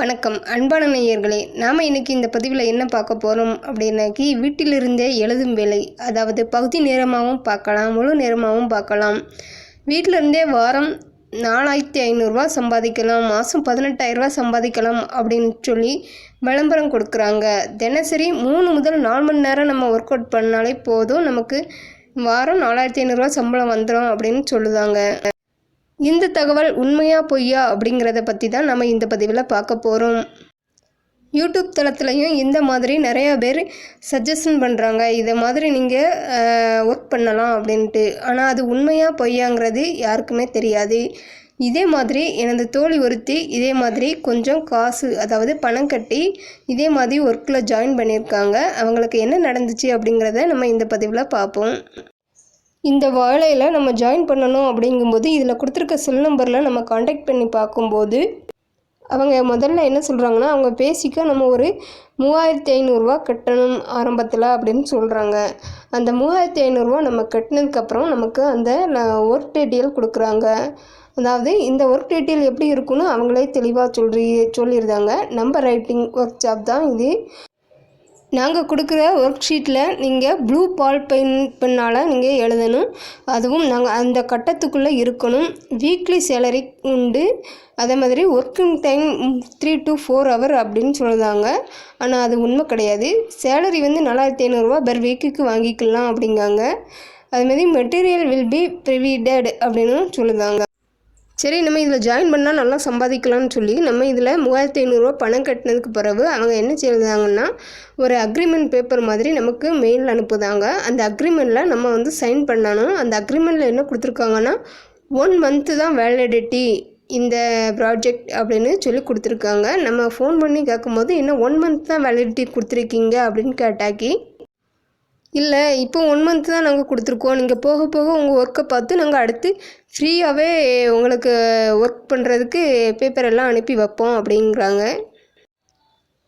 வணக்கம். அன்பான நேயர்களே நாம் இன்றைக்கி இந்த பதிவில் என்ன பார்க்க போகிறோம் அப்படின்னாக்கி வீட்டிலிருந்தே எழுதும் வேலை. அதாவது பகுதி நேரமாகவும் பார்க்கலாம் முழு நேரமாகவும் பார்க்கலாம். வீட்டிலிருந்தே வாரம் நாலாயிரத்தி ஐநூறுரூவா சம்பாதிக்கலாம் மாதம் பதினெட்டாயிரரூவா சம்பாதிக்கலாம் அப்படின்னு சொல்லி விளம்பரம் கொடுக்குறாங்க. தினசரி மூணு முதல் நாலு மணி நேரம் நம்ம ஒர்க் அவுட் பண்ணாலே போதும் நமக்கு வாரம் நாலாயிரத்தி ஐநூறுரூவா சம்பளம் வந்துடும் அப்படின்னு சொல்லுதாங்க. இந்த தகவல் உண்மையா பொய்யா அப்படிங்கிறத பற்றி தான் நம்ம இந்த பதிவில் பார்க்க போகிறோம் யூடியூப் தளத்துலையும் இந்த மாதிரி நிறையா பேர் சஜஷன் பண்ணுறாங்க இதை மாதிரி நீங்கள் ஒர்க் பண்ணலாம் அப்படின்ட்டு. ஆனால் அது உண்மையா பொய்யாங்கிறது யாருக்குமே தெரியாது. இதே மாதிரி எனது தோழி ஒருத்தி இதே மாதிரி கொஞ்சம் காசு அதாவது பணம் கட்டி இதே மாதிரி ஒர்க்கில் ஜாயின் பண்ணியிருக்காங்க. அவங்களுக்கு என்ன நடந்துச்சு அப்படிங்கிறத நம்ம இந்த பதிவில் பார்ப்போம். இந்த வேலையில் நம்ம ஜாயின் பண்ணணும் அப்படிங்கும்போது இதில் கொடுத்துருக்க செல் நம்பரில் நம்ம காண்டாக்ட் பண்ணி பார்க்கும்போது அவங்க முதல்ல என்ன சொல்கிறாங்கன்னா அவங்க பேசிக்காக நம்ம ஒரு மூவாயிரத்தி ஐநூறுரூவா கட்டணும் ஆரம்பத்தில் அப்படின்னு சொல்கிறாங்க அந்த மூவாயிரத்தி ஐநூறுரூவா நம்ம கட்டினதுக்கப்புறம் நமக்கு அந்த ஒர்க் டீட்டெயில் கொடுக்குறாங்க. அதாவது இந்த ஒர்க் டீட்டெயில் எப்படி இருக்குன்னு அவங்களே தெளிவாக சொல்றி சொல்லியிருந்தாங்க. நம்பர் ரைட்டிங் ஒர்க் ஜாப் தான் இது. நாங்கள் கொடுக்குற ஒர்க் ஷீட்டில் நீங்கள் ப்ளூ பால் பெயின் பெண்ணால் நீங்கள் எழுதணும். அதுவும் நாங்கள் அந்த கட்டத்துக்குள்ளே இருக்கணும். வீக்லி சேலரி உண்டு. அதே மாதிரி working time three to four hour அப்படின்னு சொல்லுதாங்க. ஆனால் அது உண்மை கிடையாது. சேலரி வந்து நாலாயிரத்தி ஐநூறுரூவா பெர் வீக்குக்கு வாங்கிக்கலாம் அப்படிங்காங்க. அதுமாரி மெட்டீரியல் வில் பி ப்ரிவிடட் அப்படின்னு சொல்லுதாங்க. சரி நம்ம இதில் ஜாயின் பண்ணால் நல்லா சம்பாதிக்கலாம்னு சொல்லி நம்ம இதில் மூவாயிரத்தி ஐநூறுரூவா பணம் கட்டினதுக்கு பிறகு அவங்க என்ன செய்தாங்கன்னா ஒரு அக்ரிமெண்ட் பேப்பர் மாதிரி நமக்கு மெயில் அனுப்புதாங்க அந்த அக்ரிமெண்ட்டில் நம்ம வந்து சைன் பண்ணணும். அந்த அக்ரிமெண்ட்டில் என்ன கொடுத்துருக்காங்கன்னா ஒன் மந்த்து தான் வேலிடிட்டி இந்த ப்ராஜெக்ட் அப்படின்னு சொல்லி கொடுத்துருக்காங்க. நம்ம ஃபோன் பண்ணி கேட்கும்போது இன்னும் ஒன் மந்த் தான் வேலிடிட்டி கொடுத்துருக்கீங்க அப்படின்னு கேட்டாக்கி இல்லை இப்போ ஒன் மந்த் தான் நாங்கள் கொடுத்துருக்கோம். நீங்கள் போக போக உங்கள் ஒர்க்கை பார்த்து நாங்கள் அடுத்து ஃப்ரீயாகவே உங்களுக்கு ஒர்க் பண்ணுறதுக்கு பேப்பர் எல்லாம் அனுப்பி வைப்போம் அப்படிங்கிறாங்க.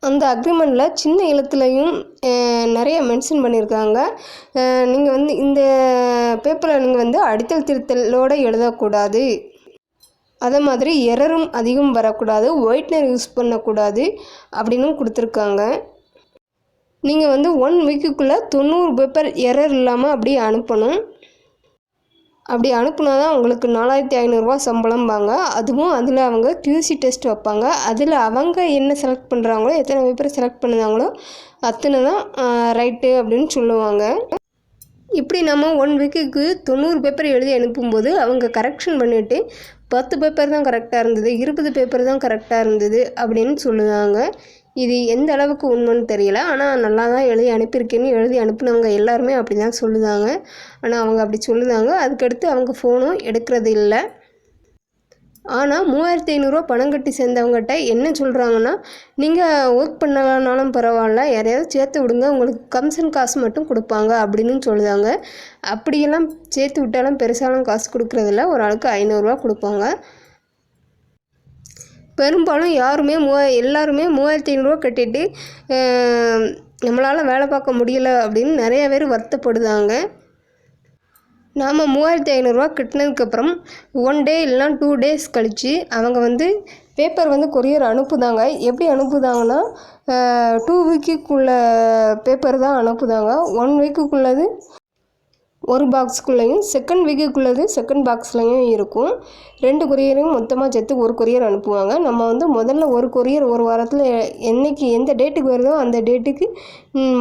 அந்த அக்ரிமெண்ட்டில் சின்ன எழுத்துலையும் நிறைய மென்ஷன் பண்ணியிருக்காங்க. நீங்கள் வந்து இந்த பேப்பரை நீங்கள் வந்து அடித்தல் திருத்தலோடு எழுதக்கூடாது. அதே மாதிரி எரரும் அதிகம் வரக்கூடாது. ஒயிட்னர் யூஸ் பண்ணக்கூடாது. அப்படின்னும் கொடுத்துருக்காங்க. நீங்கள் வந்து ஒன் வீக்குக்குள்ளே தொண்ணூறு பேப்பர் எரர் இல்லாமல் அப்படியே அனுப்பணும். அப்படி அனுப்புனா தான் உங்களுக்கு நாலாயிரத்தி ஐநூறுரூவா சம்பளம்பாங்க அதுவும் அதில் அவங்க கியூசி டெஸ்ட் வைப்பாங்க. அதில் அவங்க என்ன செலக்ட் பண்ணுறாங்களோ எத்தனை பேப்பர் செலக்ட் பண்ணுறாங்களோ அத்தனை தான் ரைட்டு அப்படின்னு சொல்லுவாங்க. இப்படி நம்ம ஒன் வீக்குக்கு தொண்ணூறு பேப்பர் எழுதி அனுப்பும்போது அவங்க கரெக்ஷன் பண்ணிவிட்டு பத்து பேப்பர் தான் கரெக்டாக இருந்தது இருபது பேப்பர் தான் கரெக்டாக இருந்தது அப்படின்னு சொல்லுவாங்க. இது எந்த அளவுக்கு உண்மைன்னு தெரியல. ஆனால் நல்லா தான் எழுதி அனுப்பியிருக்கேன்னு எழுதி அனுப்புனவங்க எல்லாருமே அப்படி தான் சொல்லுதாங்க. ஆனால் அவங்க அப்படி சொல்லுதாங்க. அதுக்கடுத்து அவங்க ஃபோனும் எடுக்கிறது இல்லை. ஆனால் மூவாயிரத்தி ஐநூறுரூவா பணம் கட்டி சேர்ந்தவங்ககிட்ட என்ன சொல்கிறாங்கன்னா நீங்கள் ஒர்க் பண்ணலனாலும் பரவாயில்ல. யாரையாவது சேர்த்து விடுங்க. உங்களுக்கு கமிஷன் காசு மட்டும் கொடுப்பாங்க அப்படின்னு சொல்லுதாங்க. அப்படியெல்லாம் சேர்த்து விட்டாலும் பெருசாலும் காசு கொடுக்குறதில்ல. ஒரு ஆளுக்கு ஐநூறுரூவா கொடுப்பாங்க. பெரும்பாலும் யாருமே மூவா எல்லாருமே மூவாயிரத்தி ஐநூறுரூவா கட்டிட்டு நம்மளால் வேலை பார்க்க முடியல அப்படின்னு நிறைய பேர் வருத்தப்படுதாங்க. நாம் மூவாயிரத்தி ஐநூறுரூவா கட்டினதுக்கப்புறம் ஒன் டே இல்லைனா டூ டேஸ் கழித்து அவங்க வந்து பேப்பர் வந்து கொரியர் அனுப்புதாங்க. எப்படி அனுப்புதாங்கன்னா டூ வீக்குக்குள்ள பேப்பர் தான் அனுப்புதாங்க. ஒன் வீக்குக்குள்ளது ஒரு பாக்ஸ்குள்ளேயும் செகண்ட் வீக்குக்குள்ளது செகண்ட் பாக்ஸ்லேயும் இருக்கும். ரெண்டு கொரியரையும் மொத்தமாக சேர்த்து ஒரு கொரியர் அனுப்புவாங்க. நம்ம வந்து முதல்ல ஒரு கொரியர் ஒரு வாரத்தில் என்றைக்கு எந்த டேட்டுக்கு வருதோ அந்த டேட்டுக்கு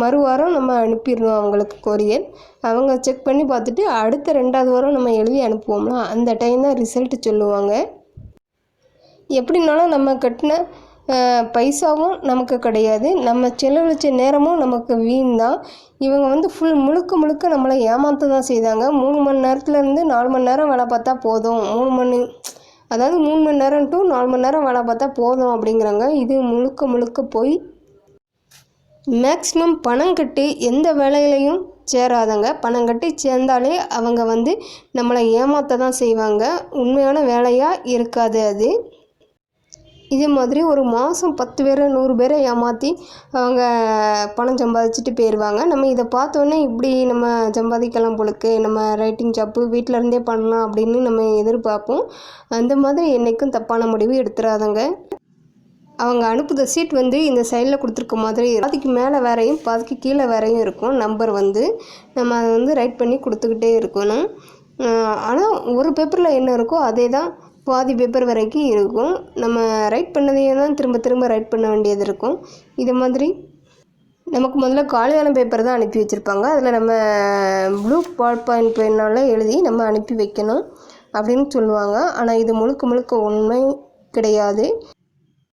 மறு வாரம் நம்ம அனுப்பிடணும் அவங்களுக்கு கொரியர் அவங்க செக் பண்ணி பார்த்துட்டு அடுத்த ரெண்டாவது வாரம் நம்ம எழுதி அனுப்புவோம்னா அந்த டைம் தான் ரிசல்ட்டு சொல்லுவாங்க. எப்படின்னாலும் நம்ம கட்டின பைசாவும் நமக்கு கிடையாது. நம்ம செலவழித்த நேரமும் நமக்கு வீண் தான் இவங்க வந்து ஃபுல் முழுக்க முழுக்க நம்மளை ஏமாற்ற தான் செய்தாங்க. மூணு மணி நேரத்துலேருந்து நாலு மணி நேரம் வேலை பார்த்தா போதும். மூணு மணி அதாவது மூணு மணி நேரம் டு நாலு மணி நேரம் வேலை பார்த்தா போதும் அப்படிங்கிறாங்க. இது முழுக்க முழுக்க போய் மேக்ஸிமம் பணம் கட்டி எந்த வேலையிலையும் சேராதங்க. பணம் கட்டி சேர்ந்தாலே அவங்க வந்து நம்மளை ஏமாற்ற தான் செய்வாங்க. உண்மையான வேலையாக இருக்காது அது. இதே மாதிரி ஒரு மாதம் பத்து பேரை நூறு பேரை ஏமாற்றி அவங்க பணம் சம்பாதிச்சுட்டு போயிடுவாங்க நம்ம இதை பார்த்தோன்னே இப்படி நம்ம சம்பாதிக்கலாம் போலுக்கு நம்ம ரைட்டிங் ஜாப்பு வீட்டில் இருந்தே பண்ணலாம் அப்படின்னு நம்ம எதிர்பார்ப்போம். அந்த மாதிரி என்றைக்கும் தப்பான முடிவு எடுத்துடாதங்க அவங்க அனுப்புத சீட் வந்து இந்த சைடில் கொடுத்துருக்க மாதிரி பாதிக்கு மேலே வேறையும் பாதிக்கு கீழே வேறையும் இருக்கும். நம்பர் வந்து நம்ம அதை வந்து ரைட் பண்ணி கொடுத்துக்கிட்டே இருக்கணும். ஆனால் ஒரு பேப்பரில் என்ன இருக்கோ அதே தான் பாதி பேப்பர் வரைக்கும் இருக்கும். நம்ம ரைட் பண்ணதையே தான் திரும்ப திரும்ப ரைட் பண்ண வேண்டியது இருக்கும். இது மாதிரி நமக்கு முதல்ல காலியான பேப்பர் தான் அனுப்பி வச்சுருப்பாங்க. அதில் நம்ம ப்ளூ பால் பாயிண்ட் பெண்ணால் எழுதி நம்ம அனுப்பி வைக்கணும் அப்படின்னு சொல்லுவாங்க. ஆனால் இது முழுக்க முழுக்க உண்மை கிடையாது.